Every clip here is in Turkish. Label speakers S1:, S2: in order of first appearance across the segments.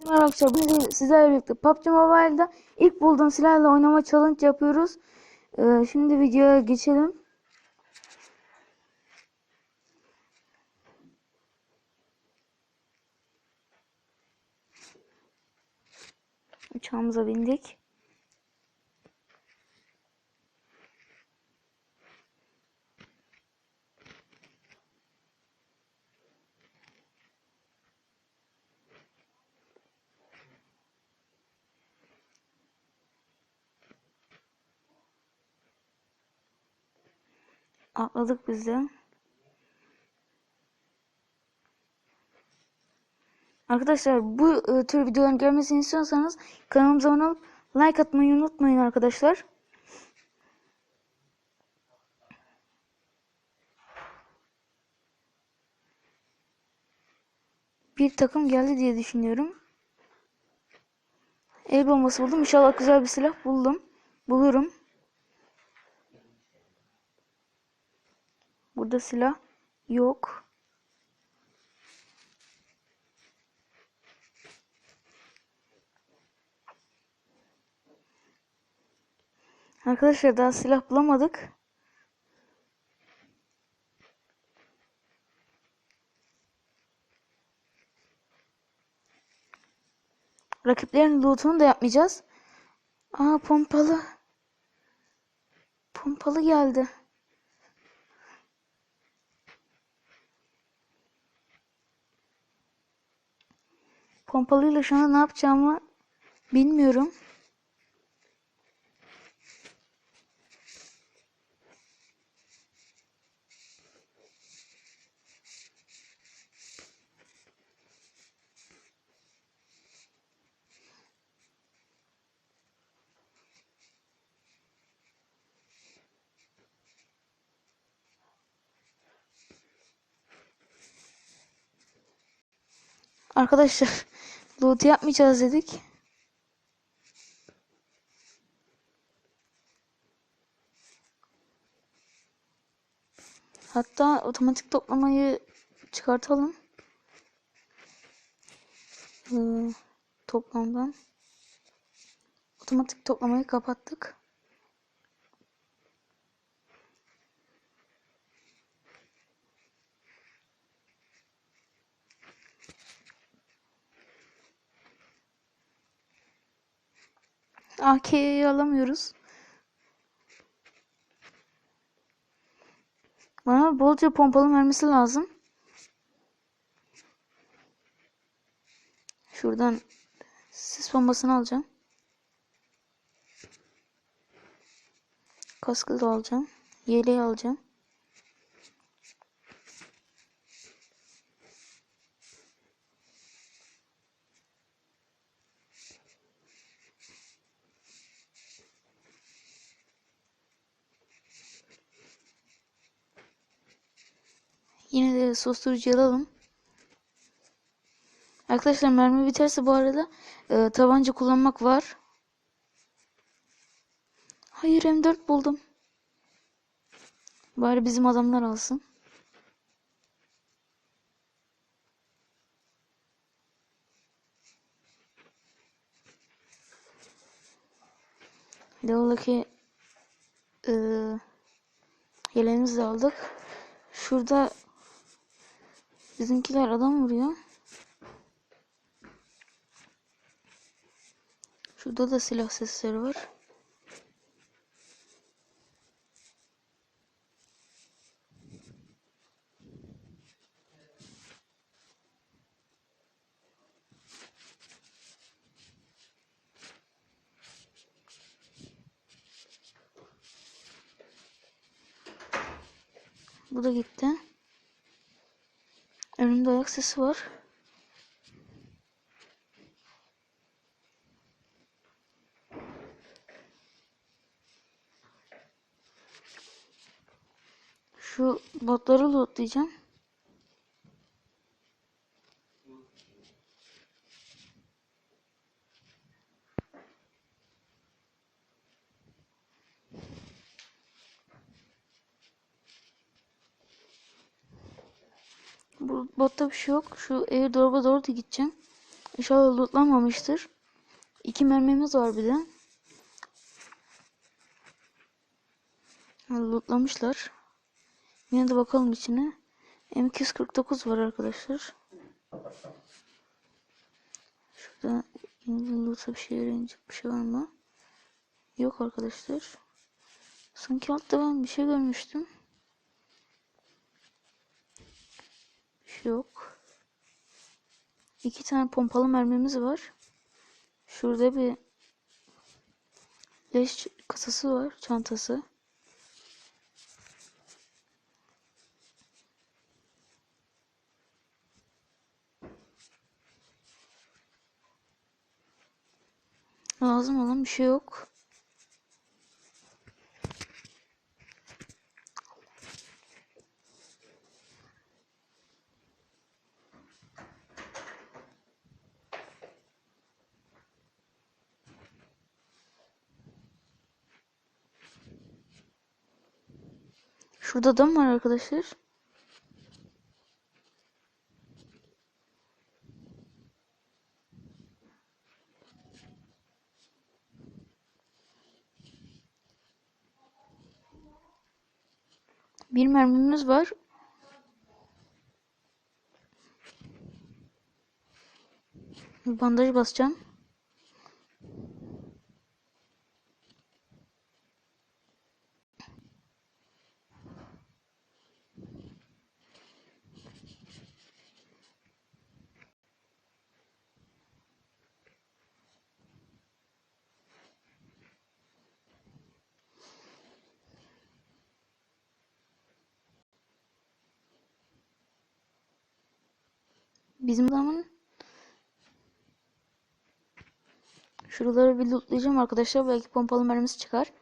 S1: Merhaba arkadaşlar bugün sizlerle birlikte PUBG Mobile'da ilk bulduğum silahla oynama challenge yapıyoruz. Ee, şimdi videoya geçelim. Uçağımıza bindik. Atladık biz de. Arkadaşlar bu e, tür videoların gelmesini istiyorsanız kanalımıza abone olup like atmayı unutmayın arkadaşlar. Bir takım geldi diye düşünüyorum. El bombası buldum. İnşallah güzel bir silah buldum. Bulurum. Burada silah yok. Arkadaşlar daha silah bulamadık. Rakiplerin lootunu da yapmayacağız. Aa pompalı. Pompalı geldi. Pompalıyla şu anda ne yapacağımı bilmiyorum. Arkadaşlar loot yapmayacağız dedik. Hatta otomatik toplamayı çıkartalım. Ee, toplamdan. Otomatik toplamayı kapattık. AK'yi alamıyoruz. Bana bolca pompalı mermisi lazım. Şuradan sis bombasını alacağım. Kaskı da alacağım. Yeleği alacağım. Yine de susturucu alalım. Arkadaşlar mermi biterse bu arada e, tabanca kullanmak var. Hayır M4 buldum. Bari bizim adamlar alsın. Level'daki e, yeleğimizi de aldık. Şurada bizimkiler adam vuruyor. Şurada da silah sesleri var. Bu da gitti. Önümde ayak sesi var. Şu botları lootlayacağım. Bu botta bir şey yok. Şu airdrop'a doğru da gideceğim. İnşallah lootlanmamıştır. İki mermimiz var bir de. Lootlamışlar. Yine de bakalım içine. M249 var arkadaşlar. Şurada loot'a bir şey yarayacak bir şey var mı? Yok arkadaşlar. Sanki altta ben bir şey görmüştüm. Yok. İki tane pompalı mermimiz var. Şurada bir leş kasası var, çantası. Lazım olan bir şey yok. Şurada adam var arkadaşlar. Bir mermimiz var. Bandaj basacağım. Bizim adamın Şuraları bir lootlayacağım arkadaşlar. Belki pompalı mermisi çıkar.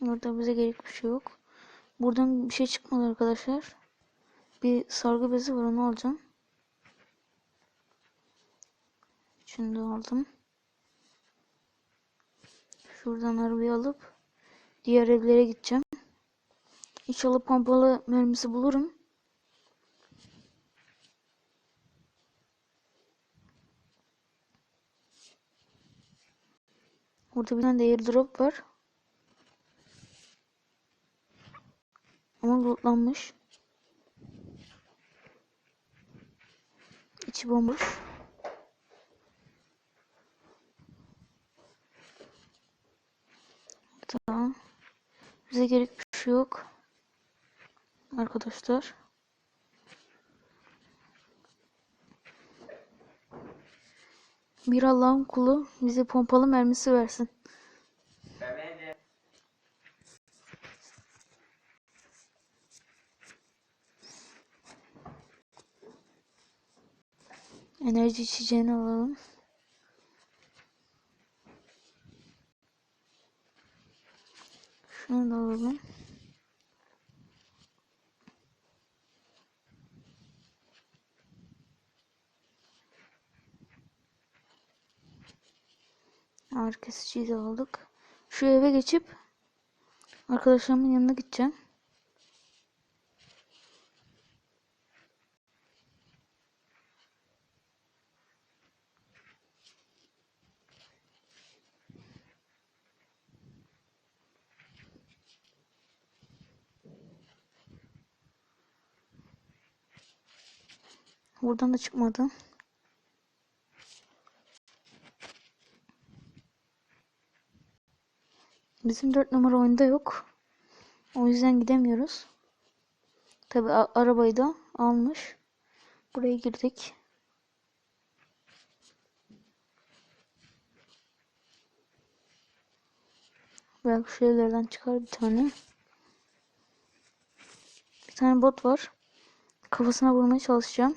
S1: Burada bize gerek bir şey yok. Buradan bir şey çıkmadı arkadaşlar. Bir sargı bezi var onu alacağım. Şunu aldım. Şuradan arabayı alıp diğer evlere gideceğim. İnşallah pompalı mermisi bulurum. Orada bir tane de airdrop var. Ama lootlanmış. İçi bomboş. Tamam. Bize gerek bir şey yok. Arkadaşlar. Bir Allah'ın kulu bize pompalı mermisi versin. Enerji içeceğini alalım. Şunu da alalım. Ağrı kesiciyi de aldık. Şu eve geçip arkadaşlarımın yanına gideceğim. Buradan da çıkmadı. Bizim 4 numara oyunda yok. O yüzden gidemiyoruz. Tabi arabayı da almış. Buraya girdik. Belki şu evlerden çıkar bir tane. Bir tane bot var. Kafasına vurmaya çalışacağım.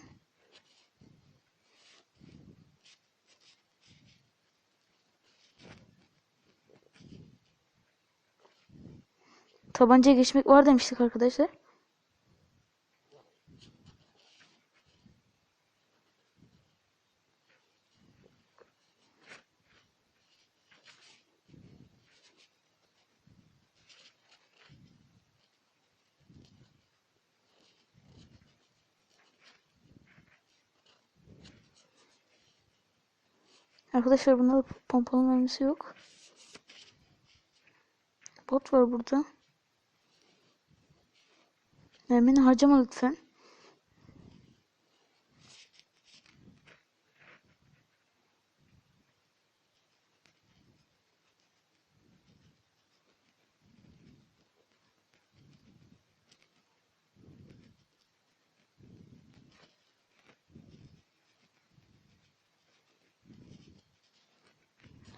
S1: Tabancaya geçmek var demiştik arkadaşlar. Arkadaşlar bunda da pompalı mermisi yok. Bot var burada. Mermini harcama lütfen.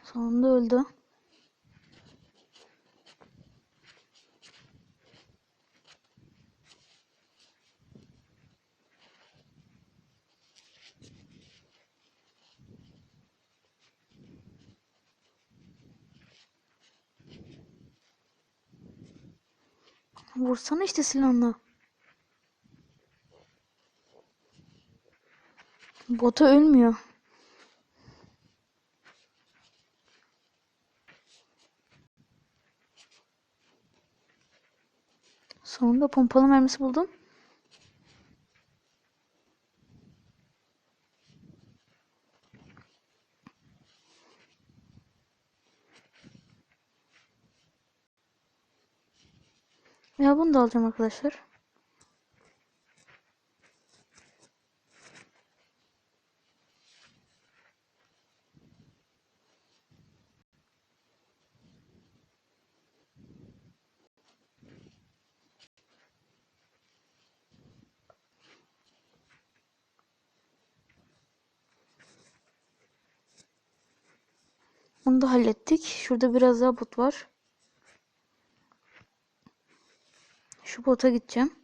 S1: Sonunda öldü. Vursana işte silahla. Bota ölmüyor. Sonunda pompalı mermisi buldum. Ya bunu da alacağım arkadaşlar. Onu da hallettik. Şurada biraz daha bot var. Şu bota gideceğim.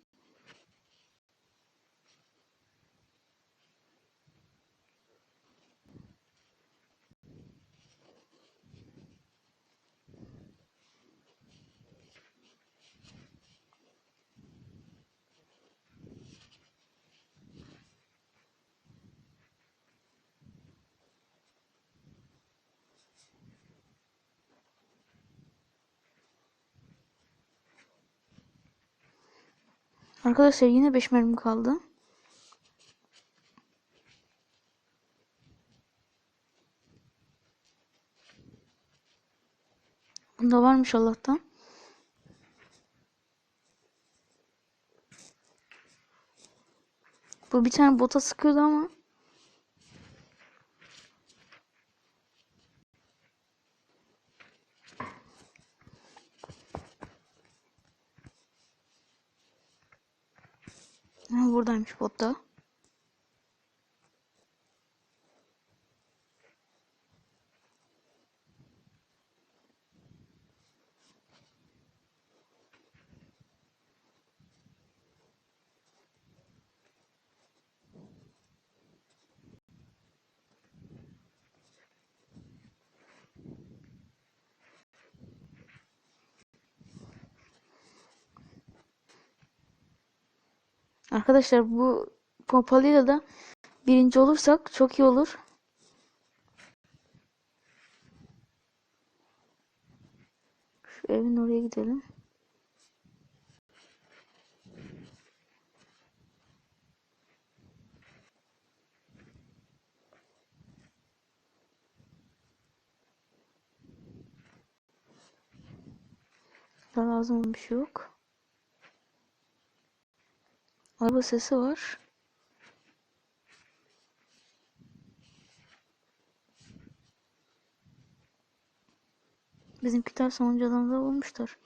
S1: Arkadaşlar yine 5 mermi kaldı. Bunda varmış Allah'tan. Bu bir tane bota sıkıyordu ama. Ha, buradaymış botta. Arkadaşlar bu pompalıyla da birinci olursak çok iyi olur. Şu evin oraya gidelim. Daha lazım bir şey yok. Araba sesi var. Bizimkiler sonuncu adamda vurmuşlar.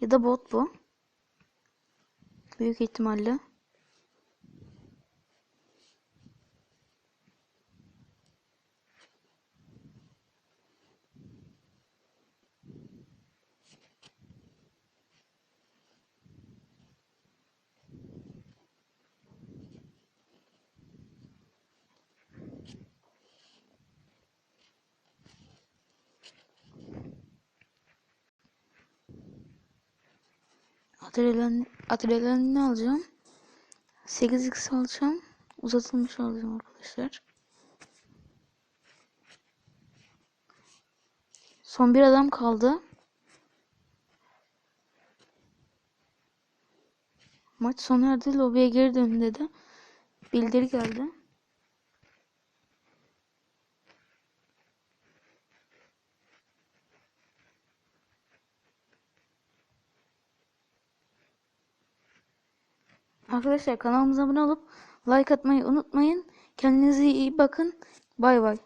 S1: Ya da bot bu. Büyük ihtimalle. Adrenalin, adrenalinini alacağım. 8x alacağım. Uzatılmış alacağım arkadaşlar. Son bir adam kaldı. Maç sona erdi. Lobiye geri dön dedi. Bildiri geldi. Arkadaşlar kanalımıza abone olup like atmayı unutmayın. Kendinize iyi bakın. Bay bay.